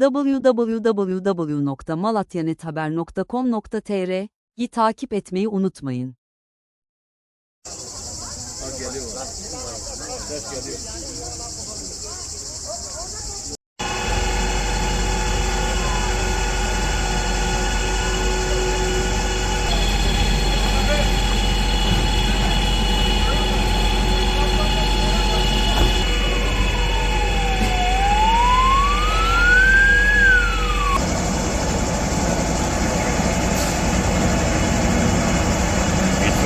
www.malatyanethaber.com.tr'yi takip etmeyi unutmayın.